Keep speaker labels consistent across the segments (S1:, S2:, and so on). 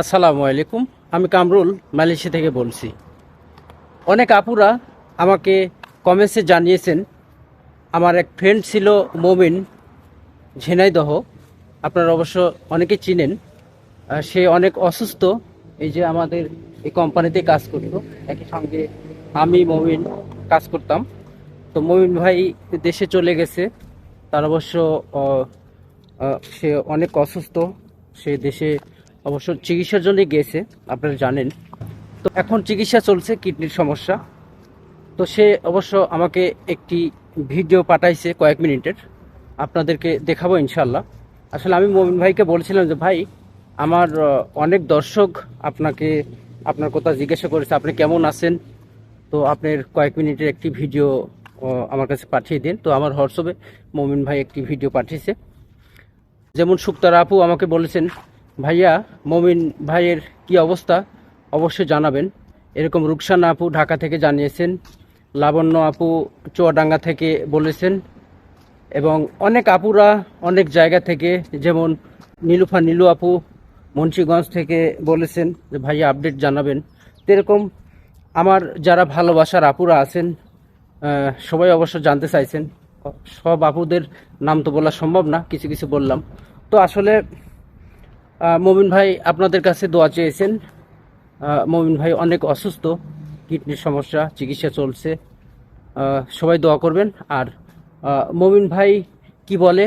S1: আসসালামু আলাইকুম। আমি কামরুল, মালয়েশিয়া থেকে বলছি। অনেক আপুরা আমাকে কমেন্টসে জানিয়েছেন, আমার এক ফ্রেন্ড ছিল মমিন ঝিনাইদহ। আপনারা অবশ্য অনেকে চিনেন। সে অনেক অসুস্থ, এই যে আমাদের এই কোম্পানিতে কাজ করতো। একই সঙ্গে আমি, মমিন, কাজ করতাম। তো মমিন ভাই দেশে চলে গেছে। তার অবশ্য সে অনেক অসুস্থ। সে দেশে অবশ্য চিকিৎসার জন্যই গিয়েছে আপনারা জানেন। তো এখন চিকিৎসা চলছে, কিডনির সমস্যা। তো সে অবশ্য আমাকে একটি ভিডিও পাঠাইছে কয়েক মিনিটের। আপনাদেরকে দেখাবো ইনশাল্লাহ আসলে আমি মমিন ভাইকে বলছিলাম যে, ভাই, আমার অনেক দর্শক আপনাকে, আপনার কথা জিজ্ঞাসা করেছে, আপনি কেমন আছেন? তো আপনার কয়েক মিনিটের একটি ভিডিও আমার কাছে পাঠিয়ে দিন। তো আমার হোয়াটসঅ্যাপে মমিন ভাই একটি ভিডিও পাঠিয়েছে। যেমন সুক্তার আপু আমাকে বলেছেন ভাইয়া, মমিন ভাইয়ের কি অবস্থা? অবশ্যই জানাবেন। এরকম রুকসানা আপু ঢাকা থেকে জানিয়েছেন, লাবণ্য আপু চুয়াডাঙ্গা থেকে বলেছেন, এবং অনেক আপুরা অনেক জায়গা থেকে, যেমন নীলুফা নীলু আপু মুন্সীগঞ্জ থেকে বলেছেন যে, ভাইয়া, আপডেট জানাবেন। এরকম আমার যারা ভালোবাসার আপুরা আছেন সবাই অবশ্য জানতে চাইছেন। সব আপুদের নাম তো বলা সম্ভব না, কিছু কিছু বললাম। তো আসলে মমিন ভাই আপনাদের কাছে দোয়া চেয়েছেন। মমিন ভাই অনেক অসুস্থ, কিডনির সমস্যা, চিকিৎসা চলছে। সবাই দোয়া করবেন। আর মমিন ভাই কি বলে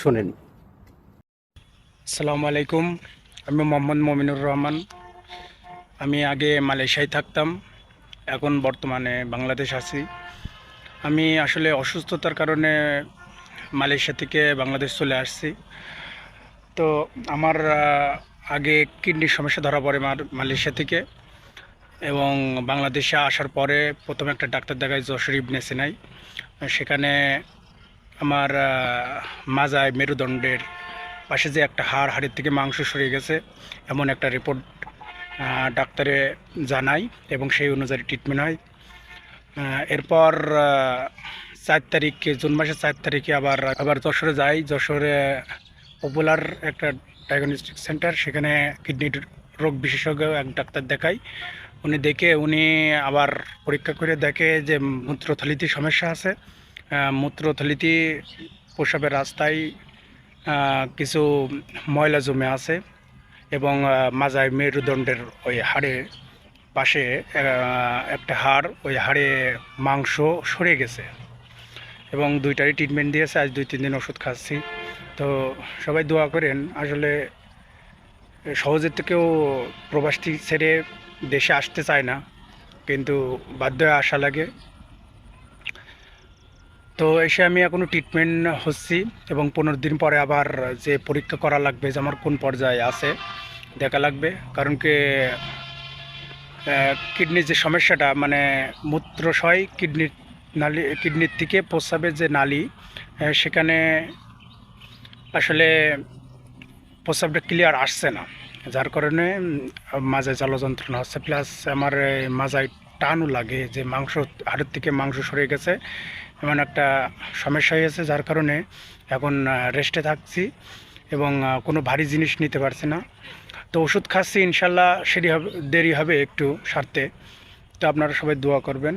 S1: শোনেন।
S2: আসসালামু আলাইকুম। আমি মোহাম্মদ মমিনুর রহমান। আমি আগে মালয়েশিয়ায় থাকতাম, এখন বর্তমানে বাংলাদেশ আছি। আমি আসলে অসুস্থতার কারণে মালয়েশিয়া থেকে বাংলাদেশ চলে আসছি। তো আমার আগে কিডনির সমস্যা ধরা পড়ে মার, মালয়েশিয়া থেকে এবং বাংলাদেশে আসার পরে প্রথমে একটা ডাক্তার দেখায় যশোর ইবনে সিনাই। সেখানে আমার মাজায় মেরুদণ্ডের পাশে যে একটা হাড়, হাড়ের থেকে মাংস সরে গেছে এমন একটা রিপোর্ট ডাক্তারে জানাই এবং সেই অনুযায়ী ট্রিটমেন্ট হয়। এরপর চার তারিখে, জুন মাসের চার তারিখে আবার আবার যশোরে যাই। যশোরে পপুলার একটা ডায়াগনস্টিক সেন্টার সেখানে কিডনির রোগ বিশেষজ্ঞ এক ডাক্তার দেখাই উনি দেখে, উনি আবার পরীক্ষা করে দেখে যে মূত্রথলিতে সমস্যা আছে। মূত্রথলিতে প্রসাবের রাস্তায় কিছু ময়লা জমে আছে এবং মাজায় মেরুদণ্ডের ওই হাড়ে পাশে একটা হাড়, ওই হাড়ে মাংস সরে গেছে। এবং দুইটারই ট্রিটমেন্ট দিয়েছে, আজ দুই তিন দিন ওষুধ খাচ্ছি। তো সবাই দোয়া করেন, আসলে সহজের থেকেও প্রবাসটি ছেড়ে দেশে আসতে চায় না, কিন্তু বাধ্য হয়ে আসা লাগে। তো এসে আমি এখনও ট্রিটমেন্ট হচ্ছি এবং পনেরো দিন পরে আবার যে পরীক্ষা করা লাগবে যে আমার কোন পর্যায়ে আছে, দেখা লাগবে। কারণ কি কিডনির যে সমস্যাটা মানে মূত্রশয় কিডনির নালি, কিডনির থেকে প্রস্রাবের যে নালি সেখানে আসলে প্রস্রাবটা ক্লিয়ার আসছে না। যার কারণে মাজায় জ্বালা যন্ত্রণা হচ্ছে। প্লাস আমার মাজায় টানও লাগে যে মাংস, হাড়ের থেকে মাংস সরে গেছে। এমন একটা সমস্যা হয়েছে যার কারণে এখন রেস্টে থাকছি এবং কোনো ভারী জিনিস নিতে পারছি না। তো ওষুধ খাচ্ছি, ইনশাল্লাহ সেটি হবে, দেরি হবে একটু সারতে। তো আপনারা সবাই দোয়া করবেন।